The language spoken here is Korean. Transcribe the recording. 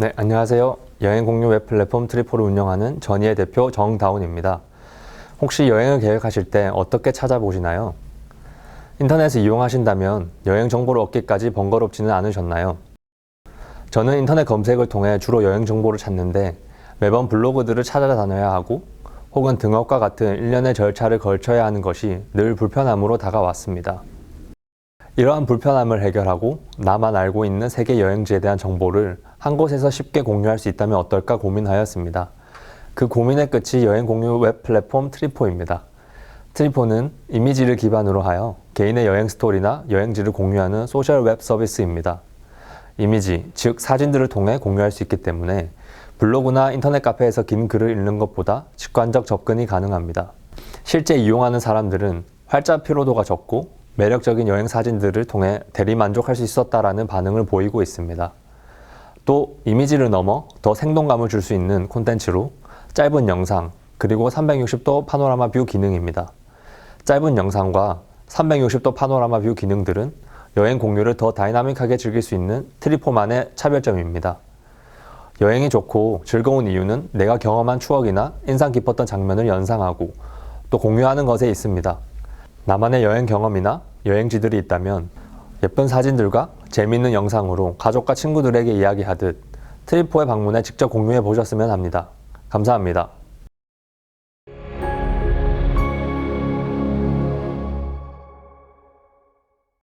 네, 안녕하세요. 여행 공유 웹 플랫폼 트리포를 운영하는 전희의 대표 정다운입니다. 혹시 여행을 계획하실 때 어떻게 찾아보시나요? 인터넷을 이용하신다면 여행 정보를 얻기까지 번거롭지는 않으셨나요? 저는 인터넷 검색을 통해 주로 여행 정보를 찾는데 매번 블로그들을 찾아다녀야 하고 혹은 등업과 같은 일련의 절차를 걸쳐야 하는 것이 늘 불편함으로 다가왔습니다. 이러한 불편함을 해결하고 나만 알고 있는 세계 여행지에 대한 정보를 한 곳에서 쉽게 공유할 수 있다면 어떨까 고민하였습니다. 그 고민의 끝이 여행 공유 웹 플랫폼 트리포입니다. 트리포는 이미지를 기반으로 하여 개인의 여행 스토리나 여행지를 공유하는 소셜 웹 서비스입니다. 이미지, 즉 사진들을 통해 공유할 수 있기 때문에 블로그나 인터넷 카페에서 긴 글을 읽는 것보다 직관적 접근이 가능합니다. 실제 이용하는 사람들은 활자 피로도가 적고 매력적인 여행 사진들을 통해 대리 만족할 수 있었다라는 반응을 보이고 있습니다. 또 이미지를 넘어 더 생동감을 줄 수 있는 콘텐츠로 짧은 영상 그리고 360도 파노라마 뷰 기능입니다. 짧은 영상과 360도 파노라마 뷰 기능들은 여행 공유를 더 다이나믹하게 즐길 수 있는 트리포만의 차별점입니다. 여행이 좋고 즐거운 이유는 내가 경험한 추억이나 인상 깊었던 장면을 연상하고 또 공유하는 것에 있습니다. 나만의 여행 경험이나 여행지들이 있다면 예쁜 사진들과 재미있는 영상으로 가족과 친구들에게 이야기하듯 트리포에 방문해 직접 공유해 보셨으면 합니다. 감사합니다.